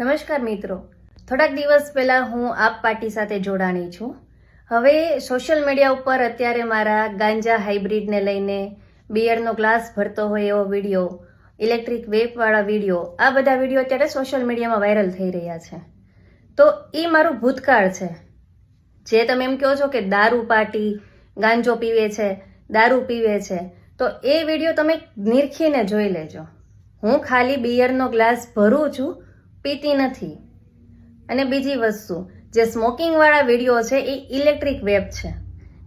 નમસ્કાર મિત્રો. થોડાક દિવસ પહેલાં હું આપ પાર્ટી સાથે જોડાણી છું. હવે સોશિયલ મીડિયા ઉપર અત્યારે મારા ગાંજા હાઇબ્રિડને લઈને બિયરનો ગ્લાસ ભરતો હોય એવો વીડિયો, ઇલેક્ટ્રિક વેપવાળા વીડિયો, આ બધા વીડિયો અત્યારે સોશિયલ મીડિયામાં વાયરલ થઈ રહ્યા છે. તો એ મારું ભૂતકાળ છે. જે તમે એમ કહો છો કે દારૂ પાર્ટી, ગાંજો પીવે છે, દારૂ પીવે છે, તો એ વીડિયો તમે નિરખીને જોઈ લેજો. હું ખાલી બિયરનો ગ્લાસ ભરું છું પીતી નથી. અને બીજી વસ્તુ, જે સ્મોકિંગવાળા વીડિયો છે એ ઇલેક્ટ્રિક વેપ છે,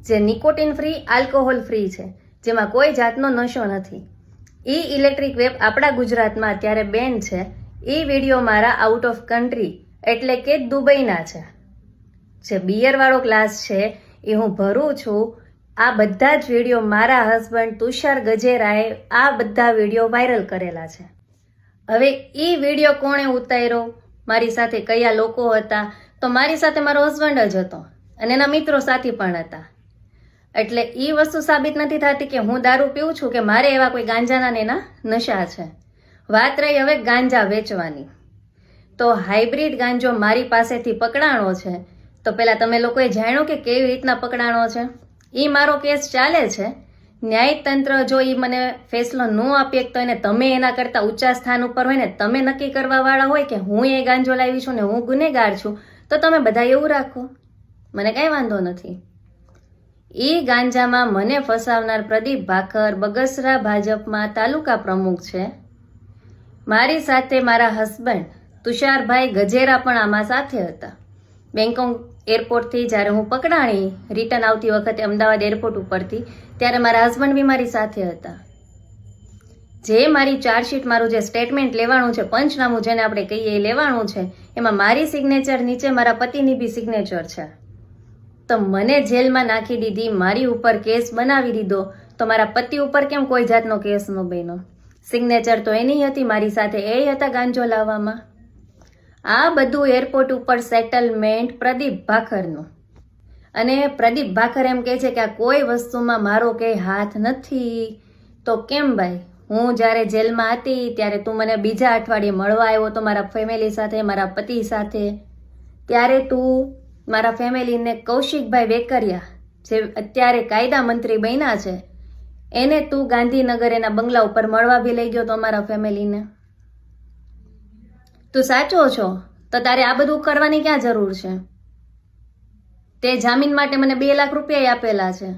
જે નિકોટિન ફ્રી, આલ્કોહોલ ફ્રી છે, જેમાં કોઈ જાતનો નશો નથી. એ ઇલેક્ટ્રિક વેપ આપણા ગુજરાતમાં અત્યારે બેન છે. એ વીડિયો મારા આઉટ ઓફ કન્ટ્રી એટલે કે દુબઈના છે. જે બિયરવાળો ક્લાસ છે, એ હું ભરું છું. આ બધા જ વીડિયો મારા હસબન્ડ તુષાર ગજેરાએ આ બધા વીડિયો વાયરલ કરેલા છે. હવે એ વીડિયો કોણે ઉતાર્યો? મારી સાથે કયા લોકો હતા? તો મારી સાથે મારો હસબન્ડ જ હતો અને એના મિત્રો સાથી પણ હતા. એટલે એ વસ્તુ સાબિત નથી થતી કે હું દારૂ પીઉં છું કે મારે એવા કોઈ ગાંજાના એના નશા છે. વાત રહી હવે ગાંજા વેચવાની. તો હાઇબ્રિડ ગાંજો મારી પાસેથી પકડાણો છે. તો પહેલાં તમે લોકોએ જાણ્યું કે કેવી રીતના પકડાણો છે? એ મારો કેસ ચાલે છે. ન્યાયતંત્ર જો એ મને ફેસલો ન આપીએ તો એને તમે એના કરતાં ઊંચા સ્થાન ઉપર હોય ને તમે નક્કી કરવાવાળા હોય કે હું એ ગાંજો લાવી છું ને હું ગુનેગાર છું, તો તમે બધા એવું રાખો. મને કાંઈ વાંધો નથી. એ ગાંજામાં મને ફસાવનાર પ્રદીપ ભાખર બગસરા ભાજપમાં તાલુકા પ્રમુખ છે. મારી સાથે મારા હસબન્ડ તુષારભાઈ ગજેરા પણ આમાં સાથે હતા. બેંકોક એરપોર્ટથી જ્યારે હું પકડાણી રિટર્ન આવતી વખતે અમદાવાદ એરપોર્ટ ઉપરથી, ત્યારે મારા હસબન્ડ બી મારી સાથે હતા. જે મારી ચાર્જશીટ મારું જે સ્ટેટમેન્ટ લેવાનું છે, પંચનામું જેને આપણે કહીએ એ લેવાનું છે, એમાં મારી સિગ્નેચર નીચે મારા પતિની બી સિગ્નેચર છે. તો મને જેલમાં નાખી દીધી, મારી ઉપર કેસ બનાવી દીધો, તો મારા પતિ ઉપર કેમ કોઈ જાતનો કેસ ન બન્યો? સિગ્નેચર તો એની હતી, મારી સાથે એ હતા ગાંજો લાવવામાં. આ બધું એરપોર્ટ ઉપર સેટલમેન્ટ પ્રદીપ ભાખરનું. અને પ્રદીપ ભાખર એમ કહે છે કે આ કોઈ વસ્તુમાં મારો કંઈ હાથ નથી. તો કેમ ભાઈ? હું જ્યારે જેલમાં હતી, ત્યારે તું મને બીજા અઠવાડિયે મળવા આવ્યો તો મારા ફેમિલી સાથે, મારા પતિ સાથે. ત્યારે તું મારા ફેમિલીને કૌશિકભાઈ વેકરિયા, જે અત્યારે કાયદા મંત્રી બન્યા છે, એને તું ગાંધીનગર એના બંગલા ઉપર મળવા બી લઈ ગયો તો અમારા ફેમિલીને તું સાચો છો? તો તારે આ બધું કરવાની ક્યાં જરૂર છે? તે જામીન માટે મને બે લાખ રૂપિયા આપેલા છે.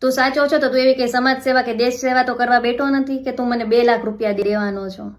તું સાચો છો તો તું એવી કે સમાજ સેવા કે દેશ સેવા તો કરવા બેઠો નથી કે તું મને બે લાખ રૂપિયા દેવાનો છો?